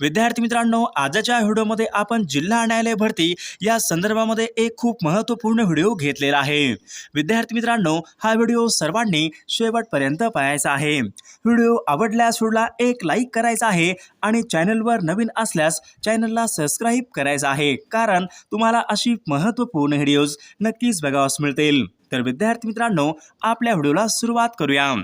विद्यार्थी मित्रांनो आजच्या व्हिडिओमध्ये आपण जिल्हा न्यायालय भरती या संदर्भामध्ये एक खूप महत्त्वपूर्ण व्हिडिओ घेतलेला आहे. विद्यार्थी मित्रांनो हा व्हिडिओ सर्वांनी शेवटपर्यंत पाहायचा आहे. व्हिडिओ आवडल्यास व्हिडिओला एक लाईक करायचा आहे आणि चॅनलवर नवीन असल्यास चॅनलला सबस्क्राईब करायचं आहे. कारण तुम्हाला अशी महत्त्वपूर्ण व्हिडिओज नक्कीच बघावास मिळतील. तर विद्यार्थी मित्रांनो आपल्या व्हिडिओला सुरुवात करूया.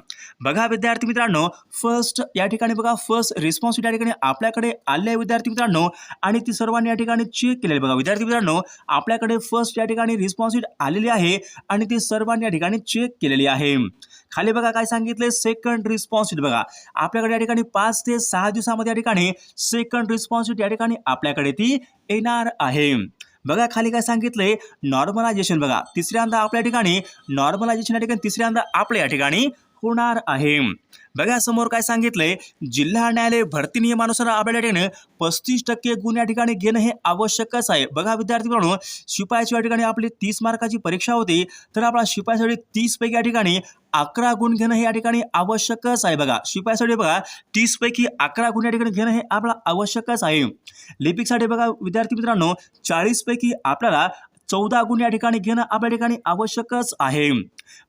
बघा विद्यार्थी मित्रांनो फर्स्ट या ठिकाणी बघा फर्स्ट रिस्पॉन्स या ठिकाणी आपल्याकडे आले आहे विद्यार्थी मित्रांनो आणि ती सर्वांनी या ठिकाणी चेक केलेली. बघा विद्यार्थी मित्रांनो आपल्याकडे फर्स्ट या ठिकाणी रिस्पॉन्स आलेली आहे आणि ती सर्वांनी या ठिकाणी चेक केलेली आहे. खाली बघा काय सांगितले सेकंड रिस्पॉन्स बघा. आपल्याकडे या ठिकाणी पाच ते सहा दिवसामध्ये या ठिकाणी सेकंड रिस्पॉन्स या ठिकाणी आपल्याकडे ती येणार आहे. बघा खाली काय सांगितलंय? नॉर्मलायझेशन बघा. तिसऱ्यांदा आपल्या ठिकाणी नॉर्मलायझेशन या ठिकाणी तिसऱ्यांदा आपल्या या ठिकाणी होणार आहे. बघा समोर काय सांगितलंय? जिल्हा न्यायालय भरती नियमानुसार आपल्या ठिकाणी पस्तीस टक्के गुण या ठिकाणी घेणं हे आवश्यकच आहे. बघा विद्यार्थी मित्रांनो शिपायाची या ठिकाणी आपली तीस मार्काची परीक्षा होती तर आपला शिपायासाठी तीस पैकी या ठिकाणी अकरा गुण घेणं हे या ठिकाणी आवश्यकच आहे. बघा शिपायासाठी बघा तीस पैकी अकरा गुण या ठिकाणी घेणं हे आपला आवश्यकच आहे. लिपिकसाठी बघा विद्यार्थी मित्रांनो चाळीस पैकी आपल्याला चौदा गुण या ठिकाणी घेणं आपल्या ठिकाणी आवश्यकच आहे.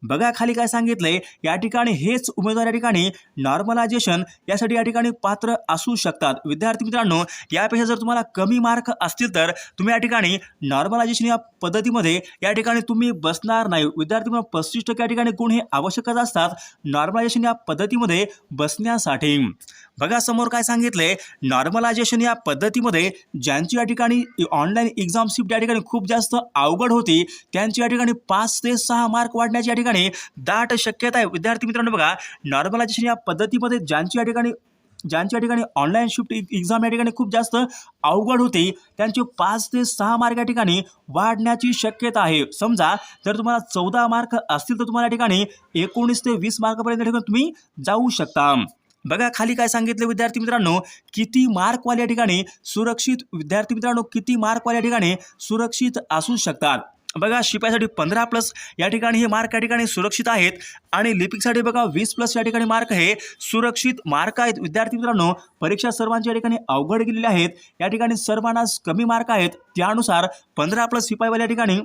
बघा खाली काय सांगितलंय या ठिकाणी हेच उमेदवार या ठिकाणी नॉर्मलायझेशन यासाठी या ठिकाणी पात्र असू शकतात. विद्यार्थी मित्रांनो यापेक्षा जर तुम्हाला कमी मार्क असतील तर तुम्ही या ठिकाणी नॉर्मलायझेशन या पद्धतीमध्ये या ठिकाणी तुम्ही बसणार नाही. विद्यार्थी मित्रांनो पस्तीस टक्के या ठिकाणी गुण हे आवश्यकच असतात नॉर्मलायझेशन या पद्धतीमध्ये बसण्यासाठी. बघा समोर काय सांगितलंय नॉर्मलायझेशन या पद्धतीमध्ये ज्यांची या ठिकाणी ऑनलाईन एक्झाम शिफ्ट या ठिकाणी खूप जास्त अवघड होती. त्यांची या ठिकाणी पाच ते सहा मार्क वाढण्याची या ठिकाणी दाट शक्यता आहे. विद्यार्थी मित्रांनो बघा नॉर्मलायझेशन या पद्धतीमध्ये ज्यांची या ठिकाणी ज्यांच्या ठिकाणी ऑनलाईन शिफ्ट एक्झाम या ठिकाणी खूप जास्त अवघड होती त्यांचे पाच ते सहा मार्क या ठिकाणी वाढण्याची शक्यता आहे. समजा जर तुम्हाला चौदा मार्क असतील तर तुम्हाला या ठिकाणी एकोणीस ते वीस मार्कपर्यंत ठिकाणी तुम्ही जाऊ शकता. बघा खाली काय सांगितलं विद्यार्थी मित्रांनो किती मार्कवाल या ठिकाणी सुरक्षित विद्यार्थी मित्रांनो किती मार्कवाल या ठिकाणी सुरक्षित असू शकतात. बघा शिपायासाठी पंधरा प्लस या ठिकाणी हे मार्क या ठिकाणी सुरक्षित आहेत आणि लिपिकसाठी बघा वीस प्लस या ठिकाणी मार्क हे सुरक्षित मार्क आहेत. विद्यार्थी मित्रांनो परीक्षा सर्वांच्या या ठिकाणी अवघड गेलेल्या आहेत. या ठिकाणी सर्वांनाच कमी मार्क आहेत. त्यानुसार पंधरा प्लस शिपाईवाल्या ठिकाणी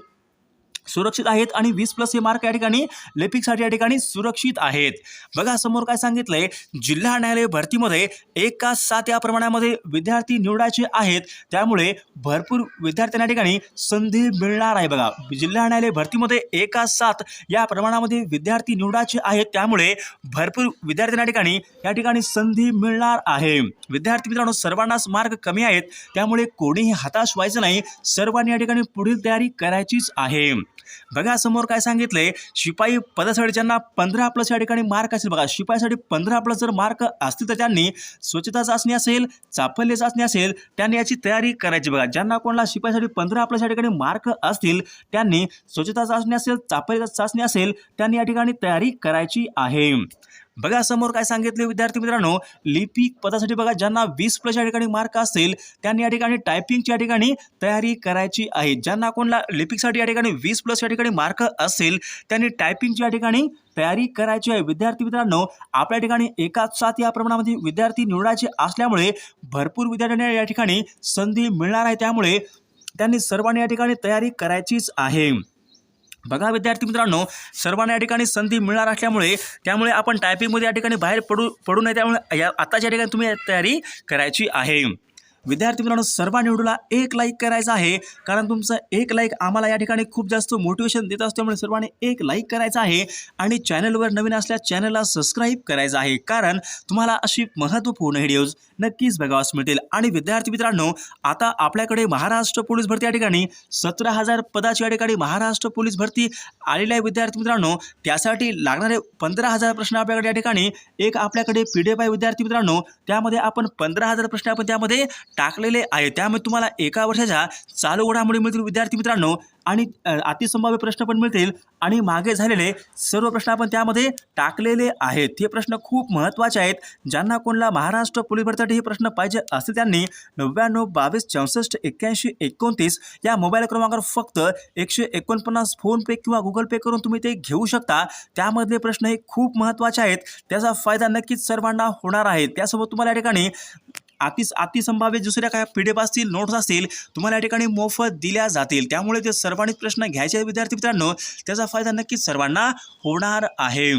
सुरक्षित आहेत आणि वीस प्लस हे मार्क या ठिकाणी लेपिकसाठी या ठिकाणी सुरक्षित आहेत. बघा समोर काय सांगितलंय? जिल्हा न्यायालय भरतीमध्ये एक का सात या प्रमाणामध्ये विद्यार्थी निवडायचे आहेत. त्यामुळे भरपूर विद्यार्थ्यांना या ठिकाणी संधी मिळणार आहे बघा. जिल्हा न्यायालय भरतीमध्ये एक का सात या प्रमाणामध्ये विद्यार्थी निवडायचे आहेत. त्यामुळे भरपूर विद्यार्थ्यांना या ठिकाणी या ठिकाणी संधी मिळणार आहे. विद्यार्थी मित्रांनो सर्वांनाच मार्क कमी आहेत. त्यामुळे कोणीही हताश व्हायचं नाही. सर्वांनी या ठिकाणी पुढील तयारी करायचीच आहे. बघा समोर काय सांगितलंय? शिपाई पदासाठी ज्यांना पंधरा प्लस या ठिकाणी मार्क असेल. बघा शिपाईसाठी पंधरा प्लस जर मार्क असतील तर त्यांनी स्वच्छता चाचणी असेल चाफल्य चाचणी असेल त्यांनी याची तयारी करायची. बघा ज्यांना कोणाला शिपाईसाठी पंधरा प्लस या ठिकाणी मार्क असतील त्यांनी स्वच्छता चाचणी असेल चाफल्य चाचणी असेल त्यांनी या ठिकाणी तयारी करायची आहे. बघा समोर काय सांगितले विद्यार्थी मित्रांनो लिपिक पदासाठी बघा ज्यांना वीस प्लस या ठिकाणी मार्क असतील त्यांनी या ठिकाणी टायपिंगची या ठिकाणी तयारी करायची आहे. ज्यांना कोणाला लिपिकसाठी या ठिकाणी वीस प्लस या ठिकाणी मार्क असतील त्यांनी टायपिंगची या ठिकाणी तयारी करायची आहे. विद्यार्थी मित्रांनो आपल्या ठिकाणी एकाच सात या प्रमाणामध्ये विद्यार्थी निवडायचे असल्यामुळे भरपूर विद्यार्थ्यांना या ठिकाणी संधी मिळणार आहे. त्यामुळे त्यांनी सर्वांनी या ठिकाणी तयारी करायचीच आहे. बघा विद्यार्थी मित्रांनो सर्वांना या ठिकाणी संधी मिळणार असल्यामुळे त्यामुळे आपण टायपिंगमध्ये या ठिकाणी बाहेर पडू पडू नये त्यामुळे या आताच्या ठिकाणी तुम्ही तयारी करायची आहे. विद्यार्थी मित्रांनो सर्व निवडूला एक लाईक करायचा आहे. कारण तुमचं एक लाईक आम्हाला या ठिकाणी खूप जास्त मोटिवेशन देत असतो सर्वांनी एक लाईक करायचा आहे. आणि चॅनलवर नवीन असल्या चॅनलला सबस्क्राईब करायचं आहे. कारण तुम्हाला अशी महत्त्वपूर्ण व्हिडिओज नक्कीच बघावास मिळतील. आणि विद्यार्थी मित्रांनो आता आपल्याकडे महाराष्ट्र पोलीस भरती या ठिकाणी. सतरा हजार पदाची या ठिकाणी महाराष्ट्र पोलीस भरती आलेली आहे विद्यार्थी मित्रांनो. त्यासाठी लागणारे पंधरा हजार प्रश्न आपल्याकडे या ठिकाणी. एक आपल्याकडे पी डी एफ आहे विद्यार्थी मित्रांनो. त्यामध्ये आपण पंधरा हजार प्रश्न आपण त्यामध्ये टाकलेले आहे. त्यामुळे तुम्हाला एका वर्षाच्या चालू घडामोडी मिळतील विद्यार्थी मित्रांनो. आणि अतिसंभाव्य प्रश्न पण मिळतील. आणि मागे झालेले सर्व प्रश्न आपण त्यामध्ये टाकलेले आहेत. हे प्रश्न खूप महत्त्वाचे आहेत. ज्यांना कोणाला महाराष्ट्र पोलीस भरतीसाठी हे प्रश्न पाहिजे असतील त्यांनी नव्याण्णव बावीस चौसष्ट एक्क्याऐंशी एकोणतीस या मोबाईल क्रमांकावर फक्त एकशे एकोणपन्नास फोनपे किंवा गुगल पे करून तुम्ही ते घेऊ शकता. त्यामधले प्रश्न हे खूप महत्त्वाचे आहेत. त्याचा फायदा नक्कीच सर्वांना होणार आहे. त्यासोबत तुम्हाला या ठिकाणी अति अतिसंभाव्य दुसऱ्या काय पी डी एफ असतील नोट्स असतील तुम्हाला या ठिकाणी मोफत दिल्या जातील. त्यामुळे ते सर्वांनीच प्रश्न घ्यायचे विद्यार्थी मित्रांनो. त्याचा फायदा नक्कीच सर्वांना होणार आहे.